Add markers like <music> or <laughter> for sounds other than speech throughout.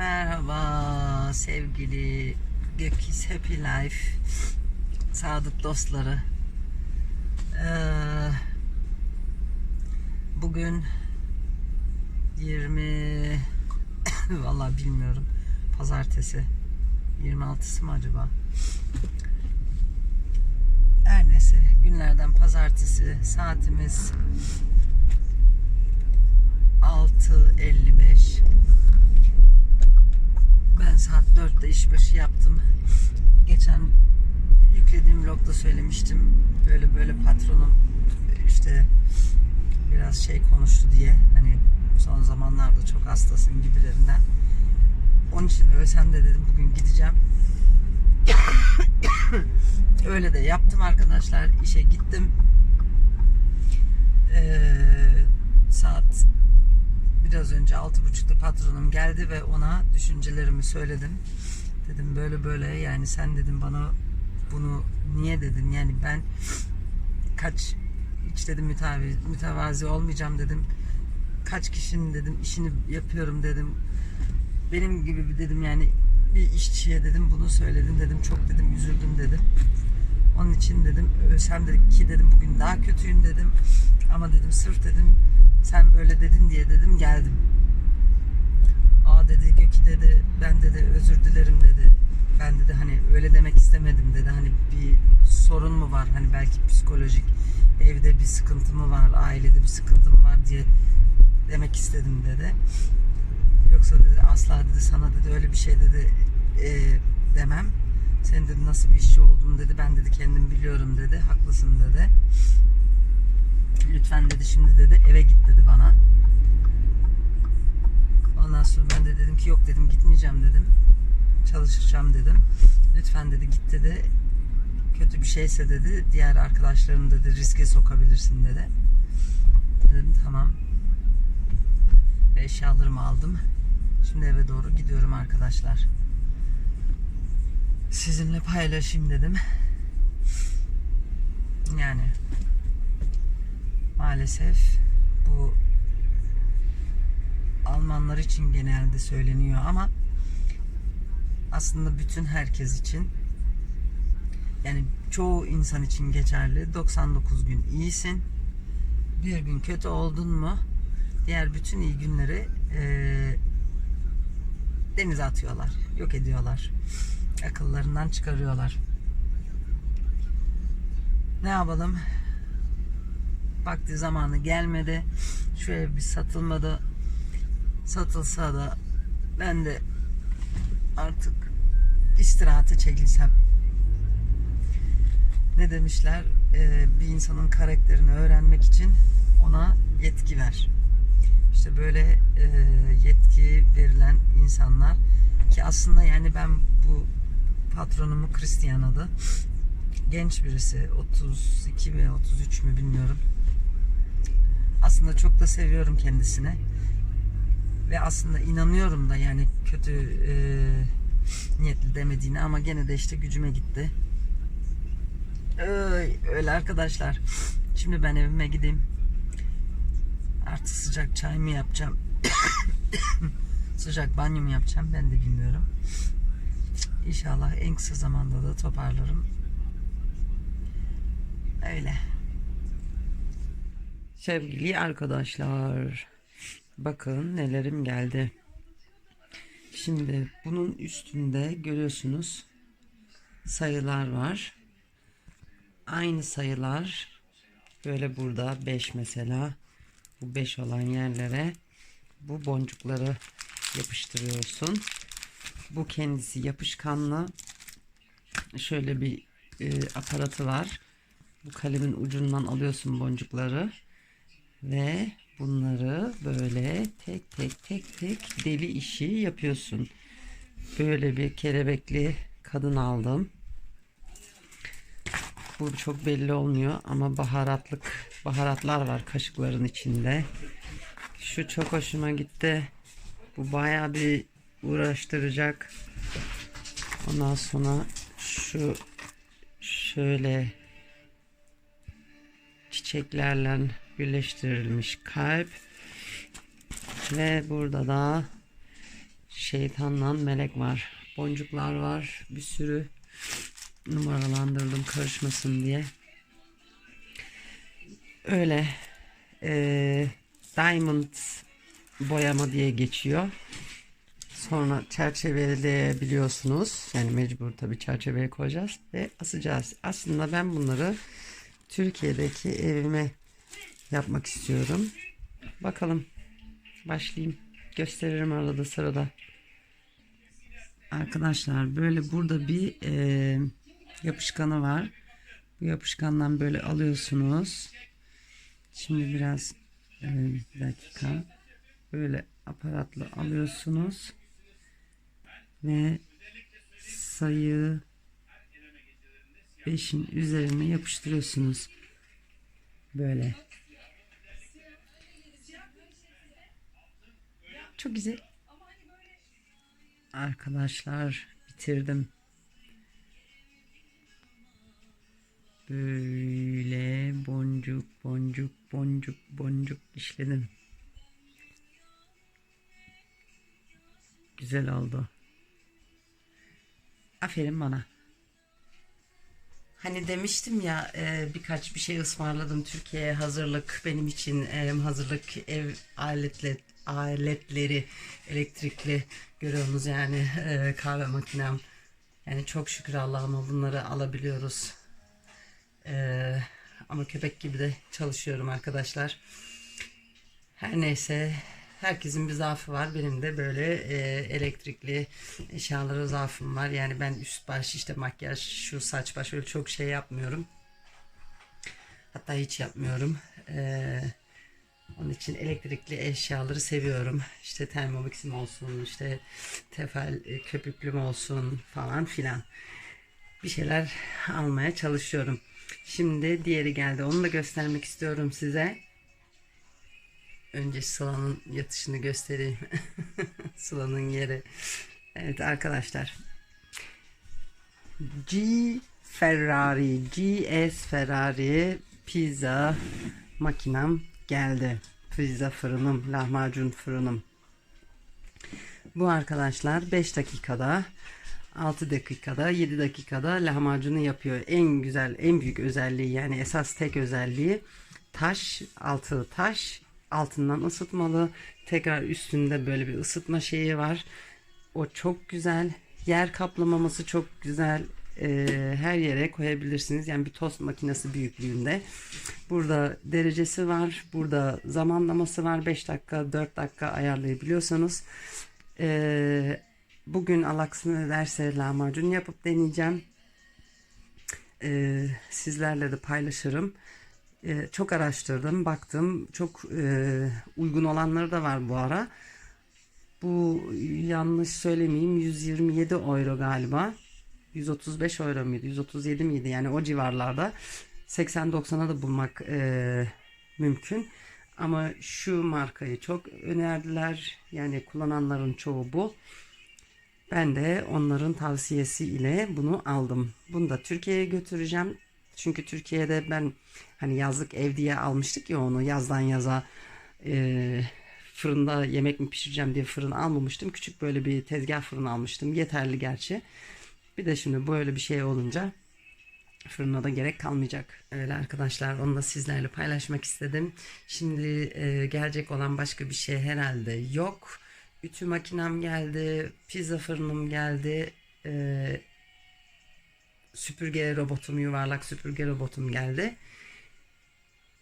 Merhaba sevgili Gökis Happy Life sadık dostları. Ee, bugün 20 <coughs> vallahi bilmiyorum pazartesi 26'sı mı acaba? Her neyse günlerden pazartesi saatimiz 6.55 ben saat 4'te işbaşı yaptım. Geçen yüklediğim vlogda söylemiştim. Böyle böyle patronum işte biraz şey konuştu diye. Hani son zamanlarda çok hastasın gibilerinden. Onun için ölsem de dedim bugün gideceğim. <coughs> Öyle de yaptım arkadaşlar. İşe gittim. Ee, saat biraz önce altı buçukta patronum geldi ve ona düşüncelerimi söyledim. Dedim böyle böyle yani sen dedim bana bunu niye dedin yani ben kaç hiç dedim mütevazi, mütevazi olmayacağım dedim. Kaç kişinin dedim işini yapıyorum dedim. Benim gibi bir dedim yani bir işçiye dedim bunu söyledin dedim. Çok dedim üzüldüm dedim. Onun için dedim ölsem dedik ki dedim bugün daha kötüyüm dedim. Ama dedim sırf dedim sen böyle dedin diye dedim geldim. Aa dedi Göki dedi ben dedi özür dilerim dedi. Ben dedi hani öyle demek istemedim dedi. Hani bir sorun mu var? Hani belki psikolojik evde bir sıkıntı mı var? Ailede bir sıkıntı mı var diye demek istedim dedi. Yoksa dedi asla dedi sana dedi öyle bir şey dedi e, demem. Sen dedi nasıl bir işçi olduğunu dedi ben dedi kendim biliyorum dedi. Haklısın dedi. Lütfen dedi şimdi dedi eve git dedi bana. Ondan sonra ben de dedim ki yok dedim gitmeyeceğim dedim. Çalışacağım dedim. Lütfen dedi git dedi. Kötü bir şeyse dedi diğer arkadaşlarını dedi riske sokabilirsin dedi. Dedim tamam. Ve eşyalarımı aldım. Şimdi eve doğru gidiyorum arkadaşlar. Sizinle paylaşayım dedim. Yani maalesef bu Almanlar için genelde söyleniyor ama aslında bütün herkes için yani çoğu insan için geçerli. 99 gün iyisin. Bir gün kötü oldun mu diğer bütün iyi günleri eee denize atıyorlar. Yok ediyorlar. Akıllarından çıkarıyorlar. Ne yapalım? Vakti zamanı gelmedi. Ev bir satılmadı. Satılsa da ben de artık istirahate çekilsem. Ne demişler? Ee, bir insanın karakterini öğrenmek için ona yetki ver. İşte böyle e, yetki verilen insanlar ki aslında yani ben bu patronumu Christian adı genç birisi 32 mi 33 mü bilmiyorum. Aslında çok da seviyorum kendisini. Ve aslında inanıyorum da yani kötü e, niyetli demediğini ama gene de işte gücüme gitti. Öy, öyle arkadaşlar. Şimdi ben evime gideyim. Artık sıcak çay mı yapacağım? <coughs> sıcak banyo mu yapacağım ben de bilmiyorum. İnşallah en kısa zamanda da toparlarım. Öyle. Sevgili arkadaşlar, bakın nelerim geldi. Şimdi bunun üstünde görüyorsunuz sayılar var. Aynı sayılar böyle burada 5 mesela bu 5 olan yerlere bu boncukları yapıştırıyorsun. Bu kendisi yapışkanlı. Şöyle bir e, aparatı var. Bu kalemin ucundan alıyorsun boncukları ve bunları böyle tek tek tek tek deli işi yapıyorsun. Böyle bir kelebekli kadın aldım. Bu çok belli olmuyor ama baharatlık baharatlar var kaşıkların içinde. Şu çok hoşuma gitti. Bu baya bir uğraştıracak. Ondan sonra şu şöyle çiçeklerle birleştirilmiş kalp ve burada da şeytanla melek var. Boncuklar var. Bir sürü numaralandırdım karışmasın diye. Öyle eee, diamond boyama diye geçiyor. Sonra çerçeveleyebiliyorsunuz. Yani mecbur tabii çerçeveye koyacağız ve asacağız. Aslında ben bunları Türkiye'deki evime yapmak istiyorum. Bakalım. Başlayayım. Gösteririm arada sırada. Arkadaşlar böyle burada bir e, yapışkanı var. Bu yapışkandan böyle alıyorsunuz. Şimdi biraz e, bir dakika. Böyle aparatla alıyorsunuz. Ve sayı 5'in üzerine yapıştırıyorsunuz. Böyle. Çok güzel. Arkadaşlar bitirdim. Böyle boncuk boncuk boncuk boncuk işledim. Güzel oldu. Aferin bana. Hani demiştim ya e, birkaç bir şey ısmarladım Türkiye'ye. Hazırlık benim için e, hazırlık ev aletleri aletleri elektrikli görüyorsunuz yani e, kahve makinem. Yani çok şükür Allah'ıma bunları alabiliyoruz. E, ama köpek gibi de çalışıyorum arkadaşlar. Her neyse herkesin bir zaafı var benim de böyle e, elektrikli eşyalara zaafım var yani ben üst baş işte makyaj şu saç baş öyle çok şey yapmıyorum hatta hiç yapmıyorum eee onun için elektrikli eşyaları seviyorum. İşte termomixim olsun, işte tefal e, köpüklüm olsun falan filan. Bir şeyler almaya çalışıyorum. Şimdi diğeri geldi. Onu da göstermek istiyorum size. Önce Sıla'nın yatışını göstereyim. <laughs> Sıla'nın yeri. Evet arkadaşlar. G Ferrari, GS Ferrari pizza makinem geldi. Pizza fırınım, lahmacun fırınım. Bu arkadaşlar 5 dakikada 6 dakikada 7 dakikada lahmacunu yapıyor. En güzel en büyük özelliği yani esas tek özelliği taş altı taş altından ısıtmalı. Tekrar üstünde böyle bir ısıtma şeyi var. O çok güzel. Yer kaplamaması çok güzel. Ee, her yere koyabilirsiniz. Yani bir tost makinesi büyüklüğünde. Burada derecesi var. Burada zamanlaması var. 5 dakika 4 dakika ayarlayabiliyorsanız. Ee, bugün kısmet ederse lahmacun yapıp deneyeceğim. Ee, sizlerle de paylaşırım. Ee, çok araştırdım, baktım. Çok e, uygun olanları da var bu ara. Bu yanlış söylemeyeyim 127 euro galiba. 135 euro muydu? 137 miydi? Yani o civarlarda 80-90'a da bulmak e, mümkün. Ama şu markayı çok önerdiler. Yani kullananların çoğu bu. Ben de onların tavsiyesi ile bunu aldım. Bunu da Türkiye'ye götüreceğim. Çünkü Türkiye'de ben hani yazlık ev diye almıştık ya onu yazdan yaza e, fırında yemek mi pişireceğim diye fırın almamıştım. Küçük böyle bir tezgah fırın almıştım. Yeterli gerçi. Bir de şimdi böyle bir şey olunca fırına da gerek kalmayacak. Öyle arkadaşlar onu da sizlerle paylaşmak istedim. Şimdi e, gelecek olan başka bir şey herhalde yok. Ütü makinem geldi, pizza fırınım geldi, e, süpürge robotum, yuvarlak süpürge robotum geldi.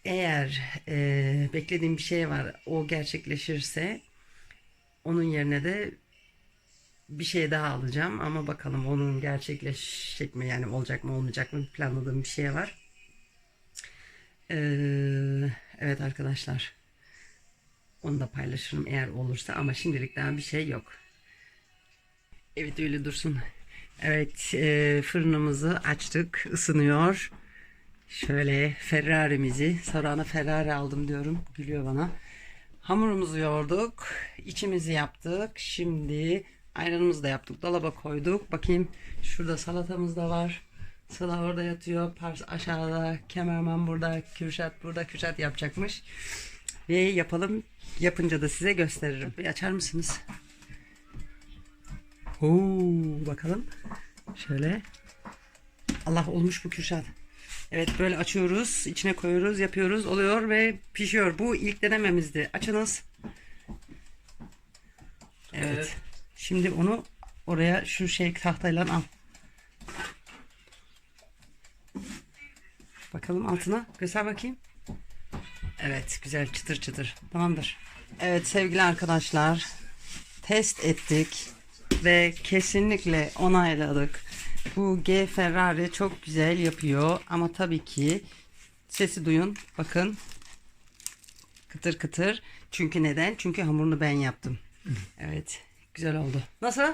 Eğer e, beklediğim bir şey var, o gerçekleşirse onun yerine de bir şey daha alacağım ama bakalım onun gerçekleşecek mi yani olacak mı olmayacak mı planladığım bir şey var. Ee, evet arkadaşlar onu da paylaşırım eğer olursa ama şimdilik daha bir şey yok. Evet öyle dursun. Evet e, fırınımızı açtık ısınıyor. Şöyle Ferrari'mizi Sarana Ferrari aldım diyorum gülüyor bana. Hamurumuzu yoğurduk. içimizi yaptık. Şimdi ayranımızı da yaptık. Dolaba koyduk. Bakayım şurada salatamız da var. Sıla orada yatıyor. Pars aşağıda. Kemerman burada. Kürşat burada. Kürşat yapacakmış. Ve yapalım. Yapınca da size gösteririm. Bir açar mısınız? Oo, bakalım. Şöyle. Allah olmuş bu Kürşat. Evet böyle açıyoruz. içine koyuyoruz. Yapıyoruz. Oluyor ve pişiyor. Bu ilk denememizdi. Açınız. Evet. Evet. Şimdi onu oraya şu şey tahtayla al. Bakalım altına. Göster bakayım. Evet güzel çıtır çıtır. Tamamdır. Evet sevgili arkadaşlar. Test ettik. Ve kesinlikle onayladık. Bu G Ferrari çok güzel yapıyor. Ama tabii ki sesi duyun. Bakın. Kıtır kıtır. Çünkü neden? Çünkü hamurunu ben yaptım. Evet. Güzel oldu. Nasıl?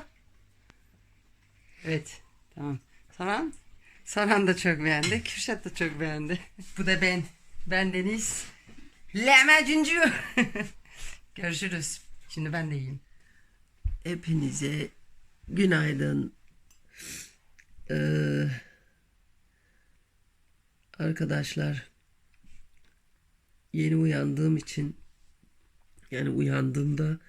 Evet. Tamam. Saran? Saran da çok beğendi. Kürşat da çok beğendi. Bu da ben. Ben Deniz. Lahmacuncu. <laughs> Görüşürüz. Şimdi ben de yiyeyim. Hepinize günaydın. Ee, arkadaşlar yeni uyandığım için yani uyandığımda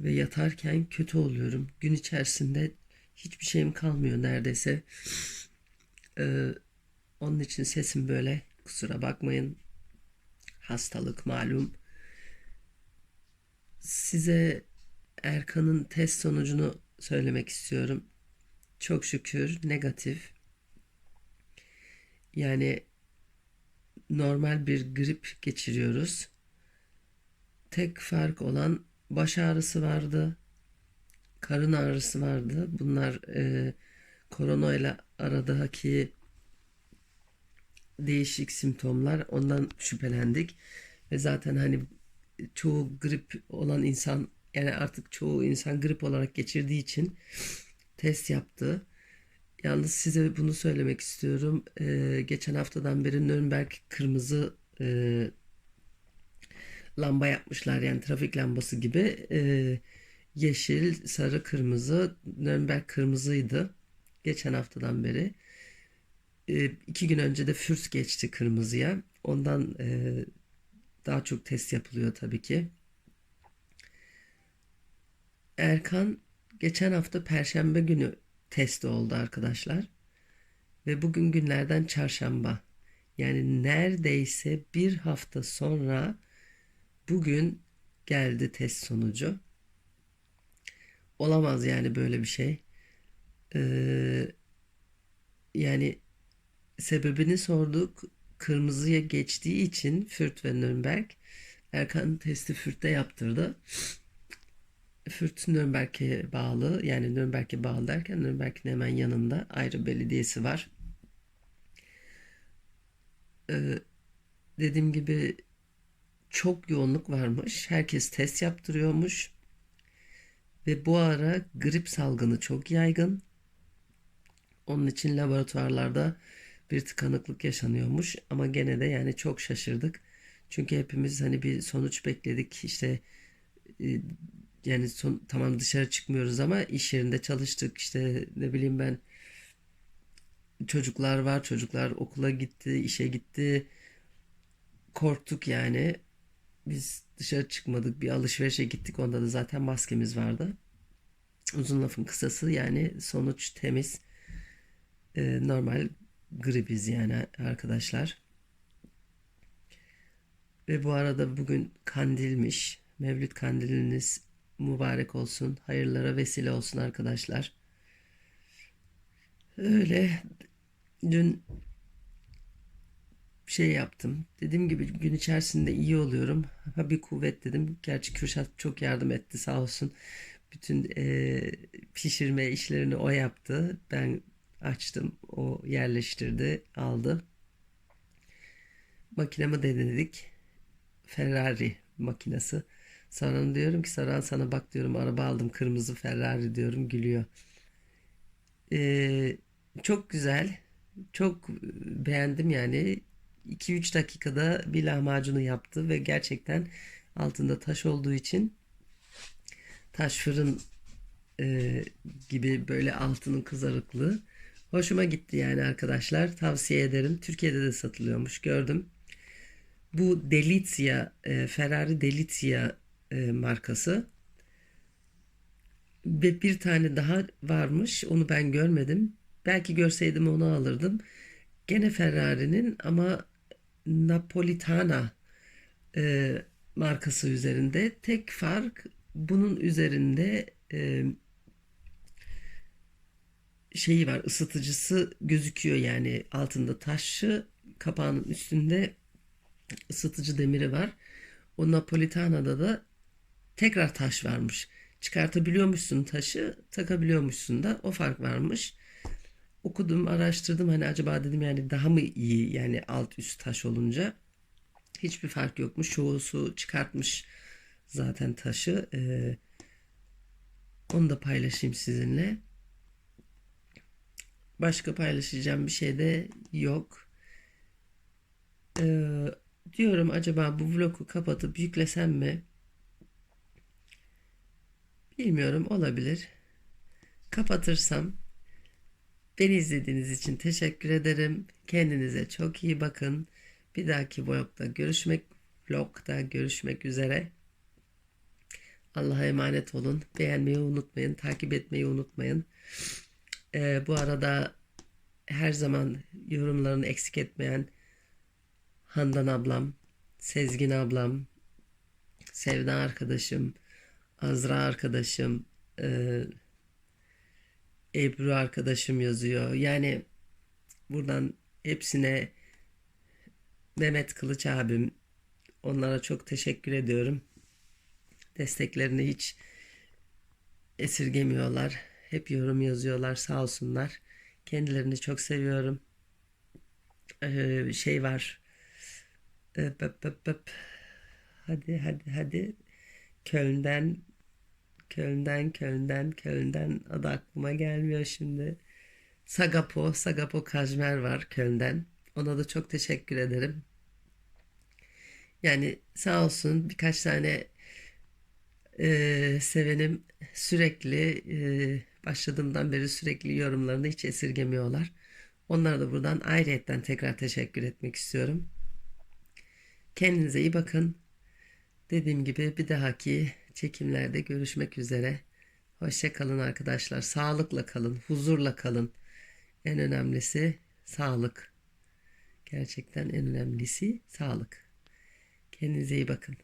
ve yatarken kötü oluyorum. Gün içerisinde hiçbir şeyim kalmıyor neredeyse. Ee, onun için sesim böyle. Kusura bakmayın. Hastalık malum. Size Erkan'ın test sonucunu söylemek istiyorum. Çok şükür negatif. Yani normal bir grip geçiriyoruz. Tek fark olan baş ağrısı vardı. Karın ağrısı vardı. Bunlar e, korona ile aradaki değişik simptomlar. Ondan şüphelendik. Ve zaten hani çoğu grip olan insan yani artık çoğu insan grip olarak geçirdiği için test yaptı. Yalnız size bunu söylemek istiyorum. Ee, geçen haftadan beri Nürnberg kırmızı e, lamba yapmışlar yani trafik lambası gibi. Ee, yeşil, sarı, kırmızı. Nürnberg kırmızıydı. Geçen haftadan beri. Ee, iki gün önce de Fürs geçti kırmızıya. Ondan e, daha çok test yapılıyor tabii ki. Erkan geçen hafta Perşembe günü testi oldu arkadaşlar. Ve bugün günlerden çarşamba. Yani neredeyse bir hafta sonra bugün geldi test sonucu. Olamaz yani böyle bir şey. Ee, yani sebebini sorduk. Kırmızıya geçtiği için Fürt ve Nürnberg Erkan testi Fürt'te yaptırdı. Fürt Nürnberg'e bağlı yani Nürnberg'e bağlı derken Nürnberg'in hemen yanında ayrı belediyesi var. Ee, dediğim gibi çok yoğunluk varmış. Herkes test yaptırıyormuş. Ve bu ara grip salgını çok yaygın. Onun için laboratuvarlarda bir tıkanıklık yaşanıyormuş. Ama gene de yani çok şaşırdık. Çünkü hepimiz hani bir sonuç bekledik. İşte e, yani son, tamam dışarı çıkmıyoruz ama iş yerinde çalıştık. İşte ne bileyim ben çocuklar var çocuklar okula gitti işe gitti. Korktuk yani. Biz dışarı çıkmadık bir alışverişe gittik. Onda da zaten maskemiz vardı. Uzun lafın kısası yani sonuç temiz. Ee, normal gribiz yani arkadaşlar. Ve bu arada bugün kandilmiş. Mevlüt kandiliniz mübarek olsun. Hayırlara vesile olsun arkadaşlar. Öyle dün şey yaptım. Dediğim gibi gün içerisinde iyi oluyorum. Ha bir kuvvet dedim. Gerçi Kürşat çok yardım etti sağ olsun. Bütün e, pişirme işlerini o yaptı. Ben açtım. O yerleştirdi, aldı. Makinemi denedik. Ferrari makinesi. Sonra diyorum ki Saran sana bak diyorum araba aldım kırmızı Ferrari diyorum gülüyor. Ee, çok güzel. Çok beğendim yani. 2-3 dakikada bir lahmacunu yaptı ve gerçekten altında taş olduğu için taş fırın e, gibi böyle altının kızarıklığı hoşuma gitti yani arkadaşlar. Tavsiye ederim. Türkiye'de de satılıyormuş gördüm. Bu Delizia, e, Ferrari Delizia e, markası. Ve bir tane daha varmış. Onu ben görmedim. Belki görseydim onu alırdım. Gene Ferrari'nin ama Napolitana e, markası üzerinde. Tek fark bunun üzerinde e, şeyi var ısıtıcısı gözüküyor yani altında taşı kapağının üstünde ısıtıcı demiri var. O Napolitana'da da tekrar taş varmış. Çıkartabiliyormuşsun taşı, takabiliyormuşsun da o fark varmış. Okudum, araştırdım hani acaba dedim yani daha mı iyi yani alt üst taş olunca. Hiçbir fark yokmuş. Çoğusu çıkartmış zaten taşı. Ee, onu da paylaşayım sizinle. Başka paylaşacağım bir şey de yok. Ee, diyorum acaba bu vlogu kapatıp yüklesem mi? Bilmiyorum olabilir. Kapatırsam beni izlediğiniz için teşekkür ederim. Kendinize çok iyi bakın. Bir dahaki vlogda görüşmek vlogda görüşmek üzere. Allah'a emanet olun. Beğenmeyi unutmayın. Takip etmeyi unutmayın. Ee, bu arada her zaman yorumlarını eksik etmeyen Handan ablam, Sezgin ablam, Sevda arkadaşım, Azra arkadaşım, e, Ebru arkadaşım yazıyor. Yani buradan hepsine Mehmet Kılıç abim onlara çok teşekkür ediyorum. Desteklerini hiç esirgemiyorlar. Hep yorum yazıyorlar sağ olsunlar. Kendilerini çok seviyorum. Ee, şey var. Ee, böp böp böp. Hadi hadi hadi. Köln'den Köln'den Köln'den Köln'den adı aklıma gelmiyor şimdi. Sagapo, Sagapo Kajmer var Köln'den. Ona da çok teşekkür ederim. Yani sağ olsun birkaç tane e, sevenim sürekli e, başladığımdan beri sürekli yorumlarını hiç esirgemiyorlar. Onlara da buradan ayrıyetten tekrar teşekkür etmek istiyorum. Kendinize iyi bakın. Dediğim gibi bir dahaki çekimlerde görüşmek üzere. Hoşça kalın arkadaşlar. Sağlıkla kalın, huzurla kalın. En önemlisi sağlık. Gerçekten en önemlisi sağlık. Kendinize iyi bakın.